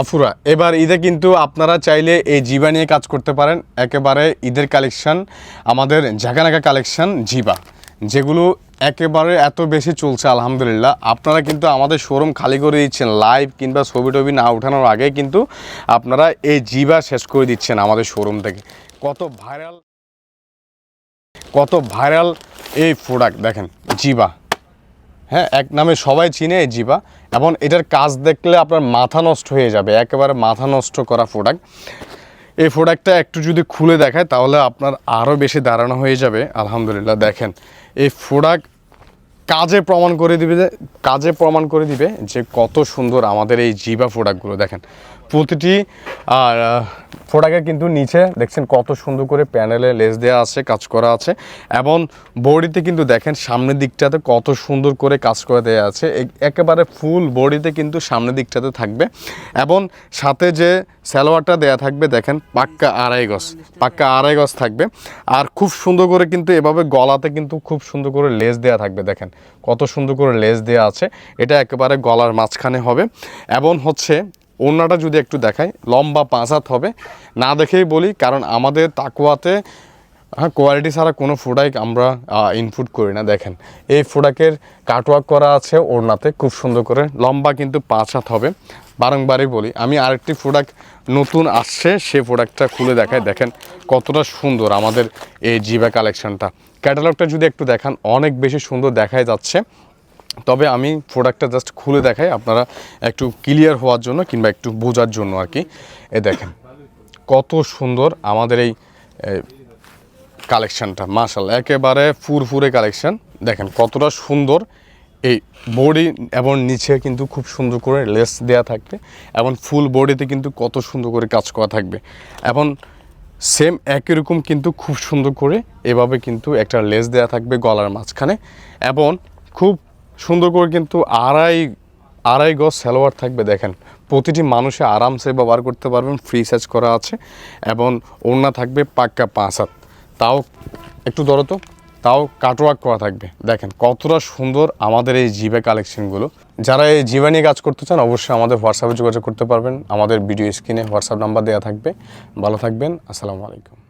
আফুরা, এবার ঈদে কিন্তু আপনারা চাইলে এই জিবা নিয়ে কাজ করতে পারেন। একেবারে ঈদের কালেকশন, আমাদের ঝাঁকানাকা কালেকশন জিবা, যেগুলো একেবারে এত বেশি চলছে, আলহামদুলিল্লাহ। আপনারা কিন্তু আমাদের শোরুম খালি করে দিচ্ছেন, লাইভ কিংবা ছবি টবি না ওঠানোর আগে কিন্তু আপনারা এই জিবা শেষ করে দিচ্ছেন আমাদের শোরুম থেকে। কত ভাইরাল কত ভাইরাল এই প্রোডাক্ট দেখেন, জিবা। হ্যাঁ এক নামে সবাই চিনে এই জিবা। এবং এটার কাজ দেখলে আপনার মাথা নষ্ট হয়ে যাবে, একেবারে মাথা নষ্ট করা প্রোডাক্ট এই প্রোডাক্টটা একটু যদি খুলে দেখায়, তাহলে আপনার আরও বেশি দাঁড়ানো হয়ে যাবে। আলহামদুলিল্লাহ, দেখেন, এই প্রোডাক্ট কাজে প্রমাণ করে দিবে যে, কাজে প্রমাণ করে দিবে যে কত সুন্দর আমাদের এই জিবা প্রোডাক্টগুলো দেখেন। প্রতিটি, আর প্রোডাক্টের কিন্তু নিচে দেখছেন কত সুন্দর করে প্যানেলে লেস দেওয়া আছে, কাজ করা আছে এবং বডিতে কিন্তু দেখেন সামনের দিকটাতে কত সুন্দর করে কাজ করে দেওয়া আছে। একেবারে ফুল বডিতে কিন্তু সামনের দিকটাতে থাকবে এবং সাথে যে সালোয়ারটা দেয়া থাকবে দেখেন পাক্কা আড়াই গজ, পাক্কা আড়াই গজ থাকবে। আর খুব সুন্দর করে কিন্তু এভাবে গলাতে কিন্তু খুব সুন্দর করে লেস দেওয়া থাকবে দেখেন, কত সুন্দর করে লেস দেওয়া আছে। এটা একেবারে গলার মাঝখানে হবে এবং হচ্ছে ওড়নাটা যদি একটু দেখাই, লম্বা পাঁচ হাত হবে। না দেখেই বলি, কারণ আমাদের তাকুয়াতে হ্যাঁ কোয়ালিটি ছাড়া কোনো প্রোডাক্ট আমরা ইনপুট করি না। দেখেন, এই প্রোডাক্টের কাটওয়ার্ক করা আছে ওড়নাতে, খুব সুন্দর করে। লম্বা কিন্তু পাঁচ হাত হবে। বারংবারই বলি, আমি আরেকটি প্রোডাক্ট নতুন আসছে, সে প্রোডাক্টটা খুলে দেখায় দেখেন, কতটা সুন্দর আমাদের এই জিবা কালেকশনটা ক্যাটালগটা যদি একটু দেখান, অনেক বেশি সুন্দর দেখাই যাচ্ছে। তবে আমি প্রোডাক্টটা জাস্ট খুলে দেখাই, আপনারা একটু ক্লিয়ার হওয়ার জন্য কিংবা একটু বোঝার জন্য আর কি। এ দেখেন, কত সুন্দর আমাদের এই কালেকশানটা মাশাল একেবারে ফুরফুরে কালেকশান দেখেন, কতটা সুন্দর। এই বডি এবং নিচে কিন্তু খুব সুন্দর করে লেস দেওয়া থাকবে এবং ফুল বডিতে কিন্তু কত সুন্দর করে কাজ করা থাকবে। এবং সেম একই রকম কিন্তু খুব সুন্দর করে এভাবে কিন্তু একটা লেস দেওয়া থাকবে গলার মাঝখানে এবং খুব সুন্দর করে কিন্তু আড়াই আড়াই গজ সালোয়ার থাকবে, দেখেন। প্রতিটি মানুষে আরামসে ব্যবহার করতে পারবেন ফ্রি সাইজ করা আছে, এবং ওড়না থাকবে পাক্কা পাঁচ হাত। তাও একটু ধরো তো তাও কাটওয়ার্ক করা থাকবে। দেখেন, কতটা সুন্দর আমাদের এই জিবে কালেকশনগুলো যারা এই জিবা নিয়ে কাজ করতে চান, অবশ্যই আমাদের হোয়াটসঅ্যাপে যোগাযোগ করতে পারবেন। আমাদের ভিডিও স্ক্রিনে হোয়াটসঅ্যাপ নাম্বার দেওয়া থাকবে। ভালো থাকবেন, আসসালামু আলাইকুম।